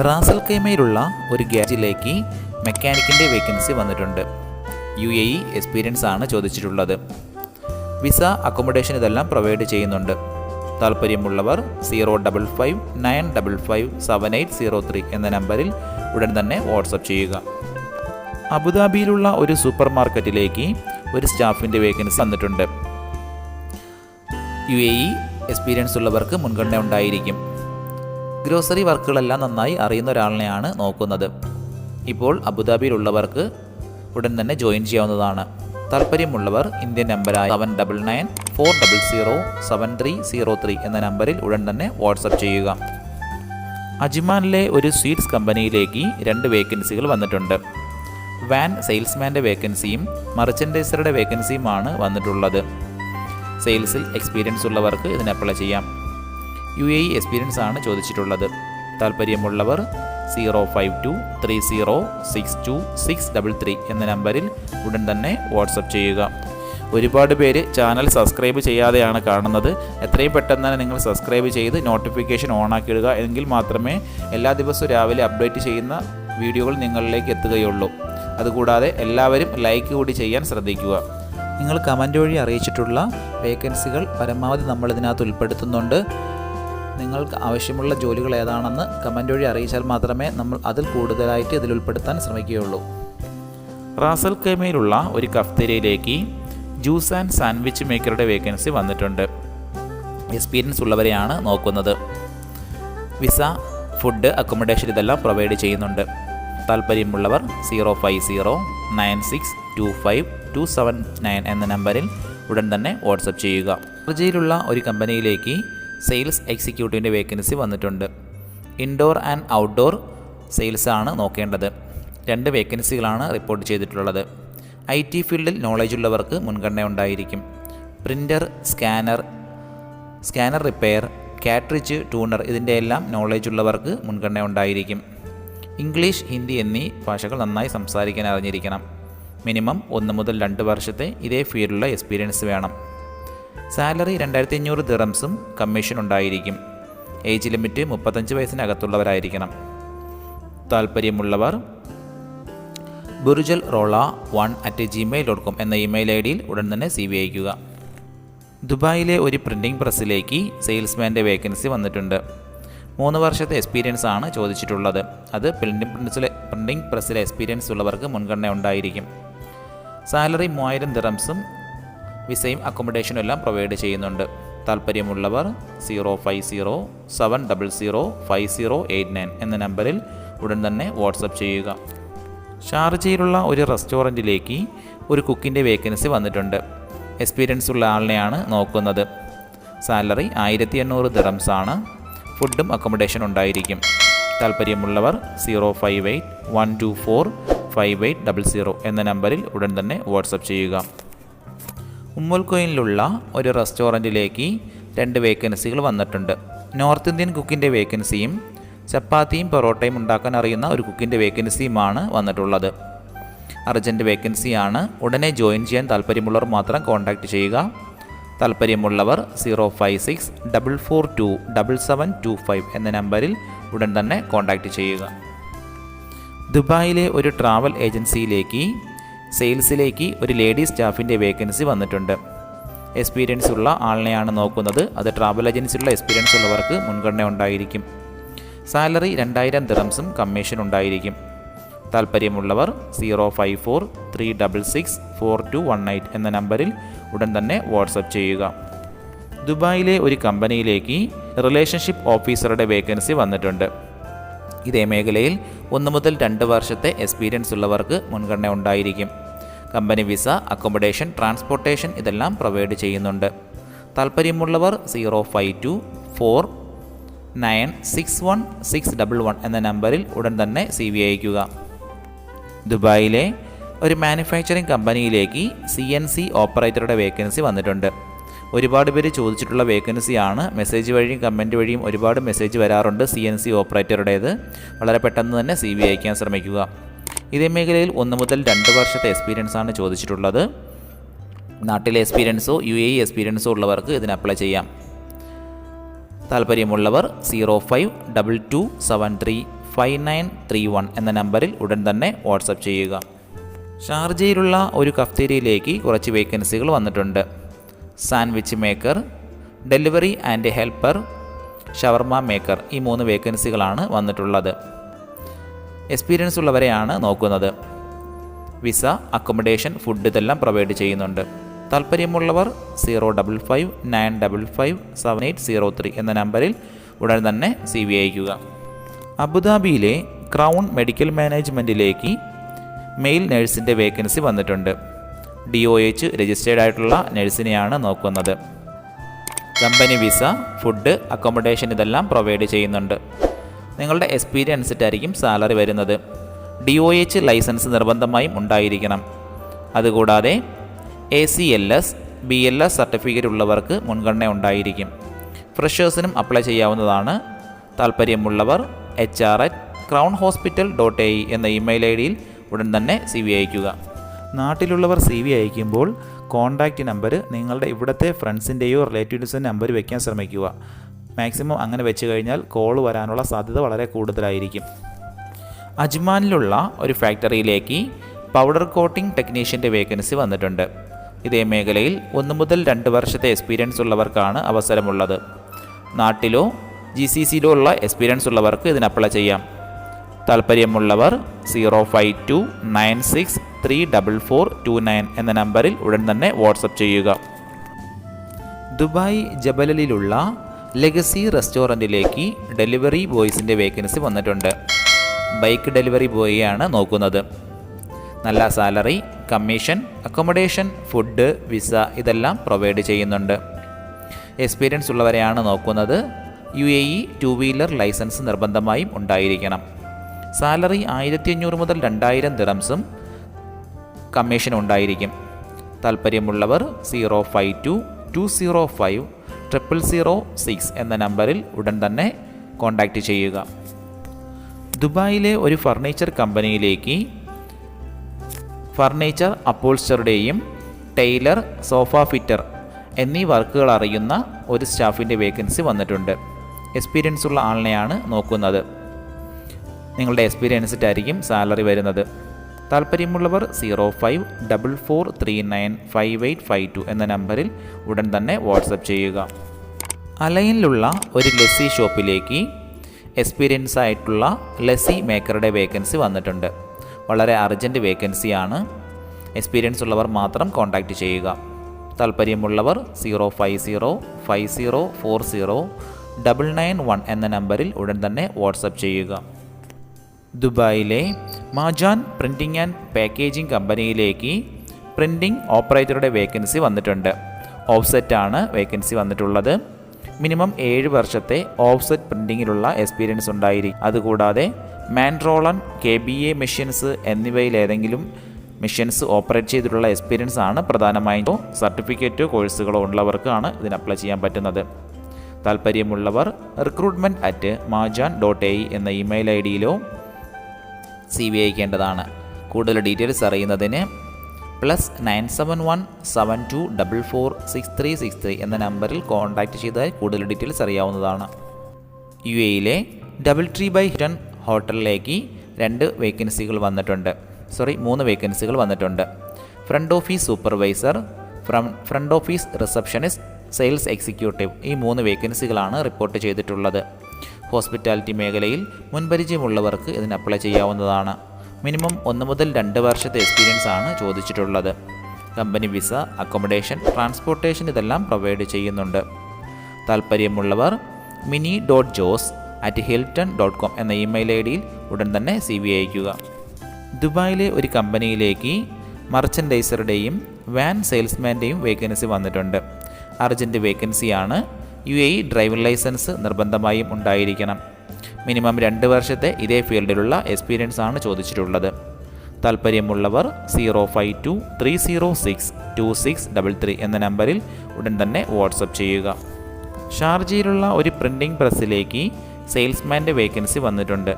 Ras al കൈമയിലുള്ള ഒരു ഗ്യാജിലേക്ക് മെക്കാനിക്കിന്റെ വേക്കൻസി വന്നിട്ടുണ്ട്. യു എ ഇ എക്സ്പീരിയൻസ് ആണ് ചോദിച്ചിട്ടുള്ളത്. വിസ അക്കോമഡേഷൻ ഇതെല്ലാം പ്രൊവൈഡ് ചെയ്യുന്നുണ്ട്. താല്പര്യമുള്ളവർ zero double five nine double five seven eight zero three എന്ന നമ്പറിൽ ഉടൻ തന്നെ വാട്സപ്പ് ചെയ്യുക. അബുദാബിയിലുള്ള ഒരു സൂപ്പർ മാർക്കറ്റിലേക്ക് ഒരു സ്റ്റാഫിന്റെ വേക്കൻസി വന്നിട്ടുണ്ട്. യു എ ഇ എക്സ്പീരിയൻസ് ഉള്ളവർക്ക് മുൻഗണന ഉണ്ടായിരിക്കും. ഗ്രോസറി വർക്കുകളെല്ലാം നന്നായി അറിയുന്ന ഒരാളിനെയാണ് നോക്കുന്നത്. ഇപ്പോൾ അബുദാബിയിലുള്ളവർക്ക് ഉടൻ തന്നെ ജോയിൻ ചെയ്യാവുന്നതാണ്. താല്പര്യമുള്ളവർ ഇന്ത്യൻ നമ്പറായ seven double nine four double zero seven three zero three എന്ന നമ്പറിൽ ഉടൻ തന്നെ വാട്സപ്പ് ചെയ്യുക. അജ്മാനിലെ ഒരു സ്വീറ്റ്സ് കമ്പനിയിലേക്ക് രണ്ട് വേക്കൻസികൾ വന്നിട്ടുണ്ട്. വാൻ സെയിൽസ്മാന്റെ വേക്കൻസിയും മർച്ചൻഡൈസറുടെ വേക്കൻസിയുമാണ് വന്നിട്ടുള്ളത്. സെയിൽസിൽ എക്സ്പീരിയൻസ് ഉള്ളവർക്ക് ഇതിന് അപ്ലൈ ചെയ്യാം. യു എ ഇ എക്സ്പീരിയൻസ് ആണ് ചോദിച്ചിട്ടുള്ളത്. താല്പര്യമുള്ളവർ zero five two three zero six two six double three എന്ന നമ്പറിൽ ഉടൻ തന്നെ വാട്സപ്പ് ചെയ്യുക. ഒരുപാട് പേര് ചാനൽ സബ്സ്ക്രൈബ് ചെയ്യാതെയാണ് കാണുന്നത്. എത്രയും പെട്ടെന്ന് തന്നെ നിങ്ങൾ സബ്സ്ക്രൈബ് ചെയ്ത് നോട്ടിഫിക്കേഷൻ ഓൺ ആക്കിയിടുക എങ്കിൽ മാത്രമേ എല്ലാ ദിവസവും രാവിലെ അപ്ഡേറ്റ് ചെയ്യുന്ന വീഡിയോകൾ നിങ്ങളിലേക്ക് എത്തുകയുള്ളൂ. അതുകൂടാതെ എല്ലാവരും ലൈക്ക് കൂടി ചെയ്യാൻ ശ്രദ്ധിക്കുക. നിങ്ങൾ കമന്റ് വഴി അറിയിച്ചിട്ടുള്ള വേക്കൻസികൾ പരമാവധി നമ്മൾ ഇതിനകത്ത് ഉൾപ്പെടുത്തുന്നുണ്ട്. നിങ്ങൾക്ക് ആവശ്യമുള്ള ജോലികൾ ഏതാണെന്ന് കമന്റ് വഴി അറിയിച്ചാൽ മാത്രമേ നമ്മൾ അതിൽ കൂടുതലായിട്ട് ഇതിൽ ഉൾപ്പെടുത്താൻ ശ്രമിക്കുകയുള്ളൂ. റാസൽ കെമയിലുള്ള ഒരു കഫ്തേരിയയിലേക്ക് ജ്യൂസ് ആൻഡ് സാൻഡ്വിച്ച് മേക്കറുടെ വേക്കൻസി വന്നിട്ടുണ്ട്. എക്സ്പീരിയൻസ് ഉള്ളവരെയാണ് നോക്കുന്നത്. വിസ ഫുഡ് അക്കോമഡേഷൻ ഇതെല്ലാം പ്രൊവൈഡ് ചെയ്യുന്നുണ്ട്. താല്പര്യമുള്ളവർ zero five zero nine six two five two seven nine എന്ന നമ്പറിൽ ഉടൻ തന്നെ വാട്സപ്പ് ചെയ്യുക. ഷാർജയിലുള്ള ഒരു കമ്പനിയിലേക്ക് സെയിൽസ് എക്സിക്യൂട്ടീവിന്റെ വേക്കൻസി വന്നിട്ടുണ്ട്. ഇൻഡോർ ആൻഡ് ഔട്ട്ഡോർ സെയിൽസ് ആണ് നോക്കേണ്ടത്. രണ്ട് വേക്കൻസികളാണ് റിപ്പോർട്ട് ചെയ്തിട്ടുള്ളത്. ഐ ടി ഫീൽഡിൽ നോളേജ് ഉള്ളവർക്ക് മുൻഗണന ഉണ്ടായിരിക്കും. Printer scanner scanner repair cartridge toner ഇതിന്റെ എല്ലാം നോളജ് ഉള്ളവർക്ക് മുൻഗണന ഉണ്ടായിരിക്കും. ഇംഗ്ലീഷ് ഹിന്ദി എന്നീ ഭാഷകൾ നന്നായി സംസാരിക്കാൻ അറിഞ്ഞിരിക്കണം. മിനിമം ഒന്ന് മുതൽ രണ്ട് വർഷത്തെ ഇതേ ഫീൽഡിലുള്ള എക്സ്പീരിയൻസ് വേണം. സാലറി രണ്ടായിരത്തി അഞ്ഞൂറ് ദിറംസും കമ്മീഷൻ ഉണ്ടായിരിക്കും. ഏജ് ലിമിറ്റ് മുപ്പത്തഞ്ച് വയസ്സിനകത്തുള്ളവരായിരിക്കണം. താല്പര്യമുള്ളവർ ബുർജൽ Rolla one at Gmail dot com എന്ന ഇമെയിൽ ഐ ഡിയിൽ ഉടൻ തന്നെ സി വി അയക്കുക ദുബായിലെ ഒരു പ്രിന്റിംഗ് പ്രസ്സിലേക്ക് സെയിൽസ്മാന്റെ വേക്കൻസി വന്നിട്ടുണ്ട്. മൂന്ന് വർഷത്തെ എക്സ്പീരിയൻസ് ആണ് ചോദിച്ചിട്ടുള്ളത്. അത് പ്രിന്റിംഗ് പ്രിൻസിലെ പ്രിന്റിംഗ് പ്രസ്സിലെ എക്സ്പീരിയൻസ് ഉള്ളവർക്ക് മുൻഗണന ഉണ്ടായിരിക്കും. സാലറി മൂവായിരം ദിറംസും വിസയും അക്കോമഡേഷനും എല്ലാം പ്രൊവൈഡ് ചെയ്യുന്നുണ്ട്. താല്പര്യമുള്ളവർ zero five zero seven double zero five zero eight nine എന്ന നമ്പറിൽ ഉടൻ തന്നെ വാട്സപ്പ് ചെയ്യുക. ഷാർജയിലുള്ള ഒരു റെസ്റ്റോറന്റിലേക്ക് ഒരു കുക്കിന്റെ വേക്കൻസി വന്നിട്ടുണ്ട്. എക്സ്പീരിയൻസ് ഉള്ള ആളിനെയാണ് നോക്കുന്നത്. സാലറി ആയിരത്തി എണ്ണൂറ് ദിറംസ് ആണ്. ഫുഡും അക്കോമഡേഷൻ ഉണ്ടായിരിക്കും. താല്പര്യമുള്ളവർ zero five eight one two four five eight double zero എന്ന നമ്പറിൽ ഉടൻ തന്നെ വാട്സപ്പ് ചെയ്യുക. ഉമ്മുൽക്കോയിലുള്ള ഒരു റെസ്റ്റോറന്റിലേക്ക് രണ്ട് വേക്കൻസികൾ വന്നിട്ടുണ്ട്. നോർത്ത് ഇന്ത്യൻ കുക്കിന്റെ വേക്കൻസിയും ചപ്പാത്തിയും പൊറോട്ടയും ഉണ്ടാക്കാൻ അറിയുന്ന ഒരു കുക്കിന്റെ വേക്കൻസിയുമാണ് വന്നിട്ടുള്ളത്. അർജന്റ് വേക്കൻസിയാണ്. ഉടനെ ജോയിൻ ചെയ്യാൻ താല്പര്യമുള്ളവർ മാത്രം കോൺടാക്റ്റ് ചെയ്യുക. താല്പര്യമുള്ളവർ zero five six double four two double seven two five എന്ന നമ്പറിൽ ഉടൻ തന്നെ കോൺടാക്റ്റ് ചെയ്യുക. ദുബായിലെ ഒരു ട്രാവൽ ഏജൻസിയിലേക്ക് സെയിൽസിലേക്ക് ഒരു ലേഡീസ് സ്റ്റാഫിന്റെ വേക്കൻസി വന്നിട്ടുണ്ട്. എക്സ്പീരിയൻസ് ഉള്ള ആളിനെയാണ് നോക്കുന്നത്. അത് ട്രാവൽ ഏജൻസിയുള്ള എക്സ്പീരിയൻസ് ഉള്ളവർക്ക് മുൻഗണന ഉണ്ടായിരിക്കും. സാലറി രണ്ടായിരം ദിറംസും കമ്മീഷൻ ഉണ്ടായിരിക്കും. താല്പര്യമുള്ളവർ zero five four three double six four two one eight എന്ന നമ്പറിൽ ഉടൻ തന്നെ വാട്സപ്പ് ചെയ്യുക. ദുബായിലെ ഒരു കമ്പനിയിലേക്ക് റിലേഷൻഷിപ്പ് ഓഫീസറുടെ വേക്കൻസി വന്നിട്ടുണ്ട്. ഇതേ മേഖലയിൽ ഒന്ന് മുതൽ രണ്ട് വർഷത്തെ എക്സ്പീരിയൻസ് ഉള്ളവർക്ക് മുൻഗണന ഉണ്ടായിരിക്കും. കമ്പനി വിസ അക്കോമഡേഷൻ ട്രാൻസ്പോർട്ടേഷൻ ഇതെല്ലാം പ്രൊവൈഡ് ചെയ്യുന്നുണ്ട്. താല്പര്യമുള്ളവർ zero five two four nine six one six double one എന്ന നമ്പറിൽ ഉടൻ തന്നെ സി വി അയക്കുക ദുബായിലെ ഒരു മാനുഫാക്ചറിംഗ് കമ്പനിയിലേക്ക് സി എൻ സി ഓപ്പറേറ്ററുടെ വേക്കൻസി വന്നിട്ടുണ്ട്. ഒരുപാട് പേര് ചോദിച്ചിട്ടുള്ള വേക്കൻസി ആണ് മെസ്സേജ് വഴിയും കമന്റ് വഴിയും ഒരുപാട് മെസ്സേജ് വരാറുണ്ട് സി എൻ സി ഓപ്പറേറ്ററുടേത്. വളരെ പെട്ടെന്ന് തന്നെ സി വി അയക്കാൻ ശ്രമിക്കുക. ഇതേ മേഖലയിൽ ഒന്ന് മുതൽ രണ്ട് വർഷത്തെ എക്സ്പീരിയൻസ് ആണ് ചോദിച്ചിട്ടുള്ളത്. നാട്ടിലെ എക്സ്പീരിയൻസോ യു എ ഇ എക്സ്പീരിയൻസോ ഉള്ളവർക്ക് ഇതിന് അപ്ലൈ ചെയ്യാം. താല്പര്യമുള്ളവർ zero five double two seven three five nine three one എന്ന നമ്പറിൽ ഉടൻ തന്നെ വാട്സപ്പ് ചെയ്യുക. ഷാർജയിലുള്ള ഒരു കഫ്തേരിയിലേക്ക് കുറച്ച് വേക്കൻസികൾ വന്നിട്ടുണ്ട്. Sandwich maker delivery and helper shawarma maker ഈ മൂന്ന് വേക്കൻസികളാണ് വന്നിട്ടുള്ളത്. എക്സ്പീരിയൻസ് ഉള്ളവരെയാണ് നോക്കുന്നത്. വിസ അക്കോമഡേഷൻ ഫുഡ് ഇതെല്ലാം പ്രൊവൈഡ് ചെയ്യുന്നുണ്ട്. താല്പര്യമുള്ളവർ zero double five nine double five seven eight zero three എന്ന നമ്പറിൽ ഉടൻ തന്നെ സി വി അയക്കുക അബുദാബിയിലെ ക്രൗൺ മെഡിക്കൽ മാനേജ്മെന്റിലേക്ക് മെയിൽ നഴ്സിന്റെ വേക്കൻസി വന്നിട്ടുണ്ട്. ഡി ഒ എച്ച് രജിസ്റ്റേർഡ് ആയിട്ടുള്ള നഴ്സിനെയാണ് നോക്കുന്നത്. കമ്പനി വിസ ഫുഡ് അക്കോമഡേഷൻ ഇതെല്ലാം പ്രൊവൈഡ് ചെയ്യുന്നുണ്ട്. നിങ്ങളുടെ എക്സ്പീരിയൻസ് അനുസരിച്ചായിരിക്കും സാലറി വരുന്നത്. ഡി ഒ എച്ച് ലൈസൻസ് നിർബന്ധമായും ഉണ്ടായിരിക്കണം. അതുകൂടാതെ A C L S B L S certificate ഉള്ളവർക്ക് മുൻഗണന ഉണ്ടായിരിക്കും. ഫ്രഷേഴ്സിനും അപ്ലൈ ചെയ്യാവുന്നതാണ്. താല്പര്യമുള്ളവർ H R at crown hospital dot A എന്ന ഇമെയിൽ ഐ ഡിയിൽ ഉടൻ തന്നെ സി വി അയക്കുക നാട്ടിലുള്ളവർ സി വി അയക്കുമ്പോൾ കോൺടാക്റ്റ് നമ്പർ നിങ്ങളുടെ ഇവിടുത്തെ ഫ്രണ്ട്സിന്റെയോ റിലേറ്റീവ്സിന്റെ നമ്പർ വയ്ക്കാൻ ശ്രമിക്കുക. മാക്സിമം അങ്ങനെ വെച്ച് കഴിഞ്ഞാൽ കോൾ വരാനുള്ള സാധ്യത വളരെ കൂടുതലായിരിക്കും. അജ്മാനിലുള്ള ഒരു ഫാക്ടറിയിലേക്ക് പൗഡർ കോട്ടിംഗ് ടെക്നീഷ്യന്റെ വേക്കൻസി വന്നിട്ടുണ്ട്. ഇതേ മേഖലയിൽ ഒന്ന് മുതൽ രണ്ട് വർഷത്തെ എക്സ്പീരിയൻസ് ഉള്ളവർക്കാണ് അവസരമുള്ളത്. നാട്ടിലോ ജി സി സിയിലോ ഉള്ള എക്സ്പീരിയൻസ് ഉള്ളവർക്ക് ഇതിന് അപ്ലൈ ചെയ്യാം. താല്പര്യമുള്ളവർ zero five two nine six three double four two nine എന്ന നമ്പറിൽ ഉടൻ തന്നെ വാട്സപ്പ് ചെയ്യുക. ദുബായ് ജബലലിലുള്ള ലെഗസി റെസ്റ്റോറന്റിലേക്ക് ഡെലിവറി ബോയ്സിന്റെ വേക്കൻസി വന്നിട്ടുണ്ട്. ബൈക്ക് ഡെലിവറി ബോയിയാണ് നോക്കുന്നത്. നല്ല salary commission accommodation food visa ഇതെല്ലാം പ്രൊവൈഡ് ചെയ്യുന്നുണ്ട്. എക്സ്പീരിയൻസ് ഉള്ളവരെയാണ് നോക്കുന്നത്. U A E two wheeler licence നിർബന്ധമായും ഉണ്ടായിരിക്കണം. സാലറി ആയിരത്തി അഞ്ഞൂറ് മുതൽ രണ്ടായിരം ദിറംസും കമ്മീഷൻ ഉണ്ടായിരിക്കും. താല്പര്യമുള്ളവർ zero five two two zero five triple zero six എന്ന നമ്പറിൽ ഉടൻ തന്നെ കോൺടാക്റ്റ് ചെയ്യുക. ദുബായിലെ ഒരു ഫർണിച്ചർ കമ്പനിയിലേക്ക് ഫർണിച്ചർ അപ്പോൾസ്റ്ററുടെയും ടൈലർ സോഫ ഫിറ്റർ എന്നീ വർക്കുകൾ അറിയുന്ന ഒരു സ്റ്റാഫിന്റെ വേക്കൻസി വന്നിട്ടുണ്ട്. എക്സ്പീരിയൻസ് ഉള്ള ആളിനെയാണ് നോക്കുന്നത്. നിങ്ങളുടെ എക്സ്പീരിയൻസിട്ടായിരിക്കും സാലറി വരുന്നത്. താല്പര്യമുള്ളവർ zero five double four three nine five eight five two എന്ന നമ്പറിൽ ഉടൻ തന്നെ വാട്സപ്പ് ചെയ്യുക. അലൈനിലുള്ള ഒരു ലസ്സി ഷോപ്പിലേക്ക് എക്സ്പീരിയൻസ് ആയിട്ടുള്ള ലസ്സി മേക്കറുടെ വേക്കൻസി വന്നിട്ടുണ്ട്. വളരെ അർജന്റ് വേക്കൻസിയാണ്. എക്സ്പീരിയൻസ് ഉള്ളവർ മാത്രം കോൺടാക്റ്റ് ചെയ്യുക. താല്പര്യമുള്ളവർ zero five zero five zero four zero double nine one എന്ന നമ്പറിൽ ഉടൻ തന്നെ വാട്സപ്പ് ചെയ്യുക. ദുബായിലെ മാജാൻ പ്രിന്റിംഗ് ആൻഡ് പാക്കേജിംഗ് കമ്പനിയിലേക്ക് പ്രിന്റിംഗ് ഓപ്പറേറ്ററുടെ വേക്കൻസി വന്നിട്ടുണ്ട്. ഓഫ്സെറ്റാണ് വേക്കൻസി വന്നിട്ടുള്ളത്. മിനിമം ഏഴ് വർഷത്തെ ഓഫ്സെറ്റ് പ്രിന്റിങ്ങിലുള്ള എക്സ്പീരിയൻസ് ഉണ്ടായിരിക്കും അതുകൂടാതെ Manroland K B A machines എന്നിവയിലേതെങ്കിലും machines operate ചെയ്തിട്ടുള്ള എക്സ്പീരിയൻസ് ആണ് പ്രധാനമായും. സർട്ടിഫിക്കറ്റോ കോഴ്സുകളോ ഉള്ളവർക്കാണ് ഇതിന് അപ്ലൈ ചെയ്യാൻ പറ്റുന്നത്. താല്പര്യമുള്ളവർ recruitment at Majan dot A എന്ന ഇമെയിൽ ഐ ഡിയിലോ സി ബി അയക്കേണ്ടതാണ് കൂടുതൽ ഡീറ്റെയിൽസ് അറിയുന്നതിന് plus nine seven one seven two double four six three six three എന്ന നമ്പറിൽ കോൺടാക്റ്റ് ചെയ്താൽ കൂടുതൽ ഡീറ്റെയിൽസ് അറിയാവുന്നതാണ്. യു എയിലെ ഡബിൾ ട്രീ ബൈ ഹിറ്റൺ ഹോട്ടലിലേക്ക് രണ്ട് വേക്കൻസികൾ വന്നിട്ടുണ്ട്. സോറി മൂന്ന് വേക്കൻസികൾ വന്നിട്ടുണ്ട്. Front office supervisor from front office receptionist sales executive ഈ മൂന്ന് വേക്കൻസികളാണ് റിപ്പോർട്ട് ചെയ്തിട്ടുള്ളത്. ഹോസ്പിറ്റാലിറ്റി മേഖലയിൽ മുൻപരിചയമുള്ളവർക്ക് ഇതിന് അപ്ലൈ ചെയ്യാവുന്നതാണ്. മിനിമം ഒന്ന് മുതൽ രണ്ട് വർഷത്തെ എക്സ്പീരിയൻസ് ആണ് ചോദിച്ചിട്ടുള്ളത്. കമ്പനി വിസ അക്കോമഡേഷൻ ട്രാൻസ്പോർട്ടേഷൻ ഇതെല്ലാം പ്രൊവൈഡ് ചെയ്യുന്നുണ്ട്. താല്പര്യമുള്ളവർ Mini dot Jose at Hilton dot com എന്ന ഇമെയിൽ ഐ ഡിയിൽ ഉടൻ തന്നെ സി വി അയക്കുക ദുബായിലെ ഒരു കമ്പനിയിലേക്ക് മർച്ചൻഡൈസറുടെയും വാൻ സെയിൽസ്മാന്റെയും വേക്കൻസി വന്നിട്ടുണ്ട്. അർജന്റ് വേക്കൻസിയാണ് യു എ ഡ്രൈവിംഗ് ലൈസൻസ് നിർബന്ധമായും ഉണ്ടായിരിക്കണം. മിനിമം രണ്ട് വർഷത്തെ ഇതേ ഫീൽഡിലുള്ള എക്സ്പീരിയൻസ് ആണ് ചോദിച്ചിട്ടുള്ളത്. താല്പര്യമുള്ളവർ zero five two three zero six two six double three എന്ന നമ്പറിൽ ഉടൻ തന്നെ വാട്സപ്പ് ചെയ്യുക. ഷാർജയിലുള്ള ഒരു പ്രിന്റിംഗ് പ്രസ്സിലേക്ക് സെയിൽസ്മാന്റെ വേക്കൻസി വന്നിട്ടുണ്ട്.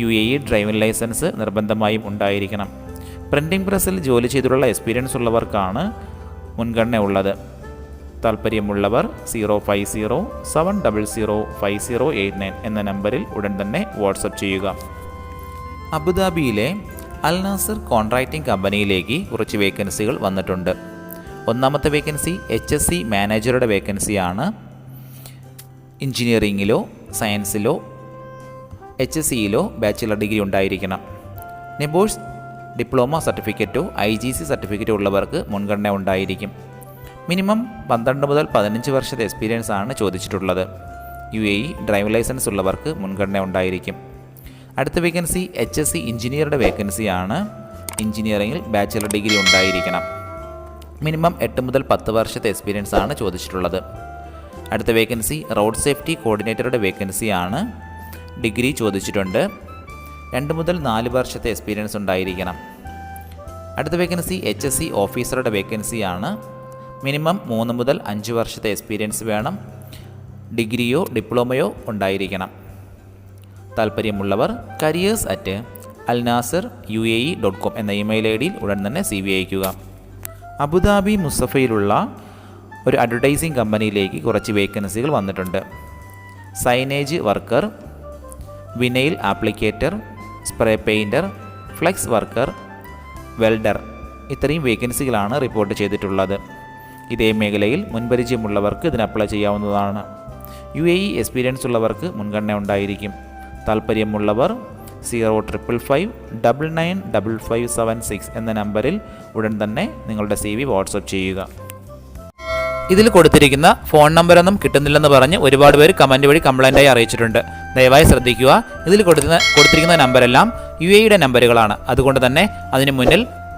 U A E driving license നിർബന്ധമായും ഉണ്ടായിരിക്കണം. പ്രിന്റിംഗ് പ്രസ്സിൽ ജോലി ചെയ്തിട്ടുള്ള എക്സ്പീരിയൻസ് ഉള്ളവർക്കാണ് മുൻഗണന ഉള്ളത് താല്പര്യമുള്ളവർ zero five zero seven double zero five zero eight nine എന്ന നമ്പറിൽ ഉടൻ തന്നെ വാട്സപ്പ് ചെയ്യുക. അബുദാബിയിലെ അൽ നാസർ കോൺട്രാക്റ്റിംഗ് കമ്പനിയിലേക്ക് കുറച്ച് വേക്കൻസികൾ വന്നിട്ടുണ്ട്. ഒന്നാമത്തെ വേക്കൻസി എച്ച് എസ് സി മാനേജറുടെ വേക്കൻസിയാണ്. എഞ്ചിനീയറിങ്ങിലോ സയൻസിലോ എച്ച് എസ് സിയിലോ ബാച്ചിലർ ഡിഗ്രി ഉണ്ടായിരിക്കണം. നെബോഴ്സ് ഡിപ്ലോമ സർട്ടിഫിക്കറ്റോ ഐ ജി സി സർട്ടിഫിക്കറ്റോ ഉള്ളവർക്ക് മുൻഗണന ഉണ്ടായിരിക്കും. മിനിമം പന്ത്രണ്ട് മുതൽ പതിനഞ്ച് വർഷത്തെ എക്സ്പീരിയൻസ് ആണ് ചോദിച്ചിട്ടുള്ളത്. U A E driving license ഉള്ളവർക്ക് മുൻഗണന ഉണ്ടായിരിക്കും. അടുത്ത വേക്കൻസി എച്ച് എസ് സി എഞ്ചിനീയറുടെ വേക്കൻസിയാണ് എഞ്ചിനീയറിംഗിൽ ബാച്ചിലർ ഡിഗ്രി ഉണ്ടായിരിക്കണം. മിനിമം എട്ട് മുതൽ പത്ത് വർഷത്തെ എക്സ്പീരിയൻസ് ആണ് ചോദിച്ചിട്ടുള്ളത്. അടുത്ത വേക്കൻസി റോഡ് സേഫ്റ്റി കോർഡിനേറ്ററുടെ വേക്കൻസിയാണ് ഡിഗ്രി ചോദിച്ചിട്ടുണ്ട്. രണ്ട് മുതൽ നാല് വർഷത്തെ എക്സ്പീരിയൻസ് ഉണ്ടായിരിക്കണം. അടുത്ത വേക്കൻസി എച്ച് എസ് സി ഓഫീസറുടെ വേക്കൻസിയാണ് മിനിമം മൂന്ന് മുതൽ അഞ്ച് വർഷത്തെ എക്സ്പീരിയൻസ് വേണം. ഡിഗ്രിയോ ഡിപ്ലോമയോ ഉണ്ടായിരിക്കണം. താല്പര്യമുള്ളവർ careers at Alnasser U A E dot com എന്ന ഇമെയിൽ ഐ ഡിയിൽ ഉടൻ തന്നെ സി വി അയക്കുക അബുദാബി മുസഫയിലുള്ള ഒരു അഡ്വർടൈസിംഗ് കമ്പനിയിലേക്ക് കുറച്ച് വേക്കൻസികൾ വന്നിട്ടുണ്ട്. Signage worker vinyl applicator spray painter flex worker welder ഇത്രയും വേക്കൻസികളാണ് റിപ്പോർട്ട് ചെയ്തിട്ടുള്ളത്. ഇതേ മേഖലയിൽ മുൻപരിചയമുള്ളവർക്ക് ഇതിന് അപ്ലൈ ചെയ്യാവുന്നതാണ്. യു എ ഇ എക്സ്പീരിയൻസ് ഉള്ളവർക്ക് മുൻഗണന ഉണ്ടായിരിക്കും. താല്പര്യമുള്ളവർ zero triple five double nine double five seven six എന്ന നമ്പറിൽ ഉടൻ തന്നെ നിങ്ങളുടെ സി വി വാട്സപ്പ് ചെയ്യുക. ഇതിൽ കൊടുത്തിരിക്കുന്ന ഫോൺ നമ്പറൊന്നും കിട്ടുന്നില്ലെന്ന് പറഞ്ഞ് ഒരുപാട് പേര് കമന്റ് വഴി കംപ്ലൈന്റായി അറിയിച്ചിട്ടുണ്ട്. ദയവായി ശ്രദ്ധിക്കുക. ഇതിൽ കൊടുക്കുന്ന കൊടുത്തിരിക്കുന്ന നമ്പരെല്ലാം യു എയുടെ നമ്പറുകളാണ് അതുകൊണ്ട് തന്നെ അതിന് മുന്നിൽ